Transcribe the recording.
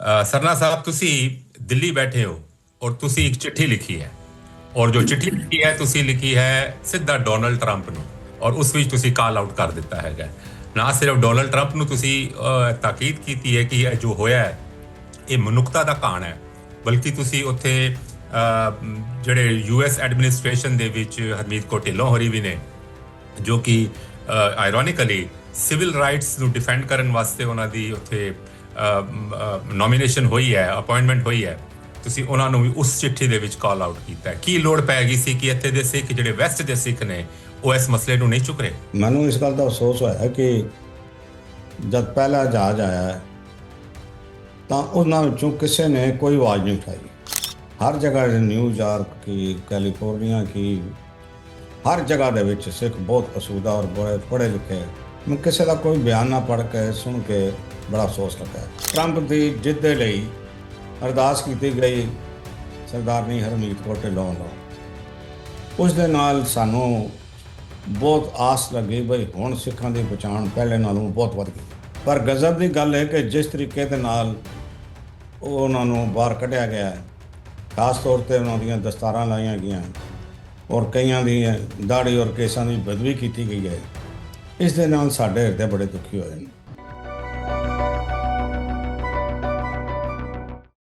ਸਰਨਾ ਸਾਹਿਬ ਤੁਸੀਂ ਦਿੱਲੀ ਬੈਠੇ ਹੋ ਔਰ ਤੁਸੀਂ ਇੱਕ ਚਿੱਠੀ ਲਿਖੀ ਹੈ। ਔਰ ਜੋ ਚਿੱਠੀ ਲਿਖੀ ਹੈ ਤੁਸੀਂ ਲਿਖੀ ਹੈ ਸਿੱਧਾ ਡੋਨਲਡ ਟਰੰਪ ਨੂੰ ਔਰ ਉਸ ਵਿੱਚ ਤੁਸੀਂ ਕਾਲ ਆਊਟ ਕਰ ਦਿੱਤਾ ਹੈਗਾ। ਨਾ ਸਿਰਫ ਡੋਨਲਡ ਟਰੰਪ ਨੂੰ ਤੁਸੀਂ ਤਾਕੀਦ ਕੀਤੀ ਹੈ ਕਿ ਇਹ ਜੋ ਹੋਇਆ ਹੈ ਇਹ ਮਨੁੱਖਤਾ ਦਾ ਕਾਣ ਹੈ ਬਲਕਿ ਤੁਸੀਂ ਉੱਥੇ ਅ, ਜਿਹੜੇ ਯੂਐਸ ਐਡਮਿਨਿਸਟ੍ਰੇਸ਼ਨ ਦੇ ਵਿੱਚ ਹਰਮੀਤ ਕੌਰ ਢਿੱਲੋਂ ਹੋਰੀ ਵੀ ਨੇ ਜੋ ਕਿ ਆਇਰੋਨਿਕਲੀ ਸਿਵਲ ਰਾਈਟਸ ਨੂੰ ਡਿਫੈਂਡ ਕਰਨ ਵਾਸਤੇ ਉਹਨਾਂ ਦੀ ਉੱਥੇ ਨੋਮੀਨੇਸ਼ਨ ਹੋਈ ਹੈ ਅਪਾਇੰਟਮੈਂਟ ਹੋਈ ਹੈ। ਤੁਸੀਂ ਉਹਨਾਂ ਨੂੰ ਵੀ ਉਸ ਚਿੱਠੀ ਦੇ ਵਿੱਚ ਕਾਲ ਆਊਟ ਕੀਤਾ ਕੀ ਲੋੜ ਪੈ ਗਈ ਸੀ ਕਿ ਇੱਥੇ ਦੇ ਸਿੱਖ, ਜਿਹੜੇ ਵੈਸਟ ਦੇ ਸਿੱਖ ਨੇ, ਉਹ ਇਸ ਮਸਲੇ ਨੂੰ ਨਹੀਂ ਚੁੱਕ ਰਹੇ? ਮੈਨੂੰ ਇਸ ਗੱਲ ਦਾ ਅਫਸੋਸ ਹੋਇਆ ਕਿ ਜਦ ਪਹਿਲਾ ਜਹਾਜ਼ ਆਇਆ, ਤਾਂ ਉਹਨਾਂ ਵਿੱਚੋਂ ਕਿਸੇ ਨੇ ਕੋਈ ਆਵਾਜ਼ ਨਹੀਂ ਉਠਾਈ। ਹਰ ਜਗ੍ਹਾ ਨਿਊਯਾਰਕ ਕੀ, ਕੈਲੀਫੋਰਨੀਆ ਕੀ, ਹਰ ਜਗ੍ਹਾ ਦੇ ਵਿੱਚ ਸਿੱਖ ਬਹੁਤ ਅਸੂਦਾ ਔਰ ਬੜੇ, ਪੜ੍ਹੇ ਲਿਖੇ ਮੈਂ ਕਿਸੇ ਦਾ ਕੋਈ ਬਿਆਨ ਨਾ ਪੜ੍ਹ ਕੇ, ਸੁਣ ਕੇ ਬੜਾ ਅਫਸੋਸ ਲੱਗਾ। ਟਰੰਪ ਦੀ ਜਿੱਤ ਦੇ ਲਈ ਅਰਦਾਸ ਕੀਤੀ ਗਈ ਸਰਦਾਰਨੀ ਹਰਮੀਤ ਕੌਰ ਢਿੱਲੋਂ ਵੱਲੋਂ। ਉਸ ਦੇ ਨਾਲ ਸਾਨੂੰ ਬਹੁਤ ਆਸ ਲੱਗੀ ਬਈ ਹੁਣ ਸਿੱਖਾਂ ਦੀ ਪਛਾਣ ਪਹਿਲੇ ਨਾਲੋਂ ਬਹੁਤ ਵੱਧ ਗਈ। ਪਰ ਗਜ਼ਬ ਦੀ ਗੱਲ ਹੈ ਕਿ ਜਿਸ ਤਰੀਕੇ ਦੇ ਨਾਲ ਉਹਨਾਂ ਨੂੰ ਬਾਹਰ ਕੱਢਿਆ ਗਿਆ ਹੈ, ਖਾਸ ਤੌਰ ਤੇ ਉਹਨਾਂ ਦੀਆਂ ਦਸਤਾਰਾਂ ਲਾਈਆਂ ਗਈਆਂ, ਔਰ ਕਈਆਂ ਦੀ ਦਾੜੀ ਔਰ ਕੇਸਾਂ ਦੀ ਬਦਲੀ ਕੀਤੀ ਗਈ ਹੈ। ਇਸ ਦੇ ਨਾਲ ਸਾਡੇ ਹਿਰਦੇ ਬੜੇ ਦੁਖੀ ਹੋਏ ਨੇ।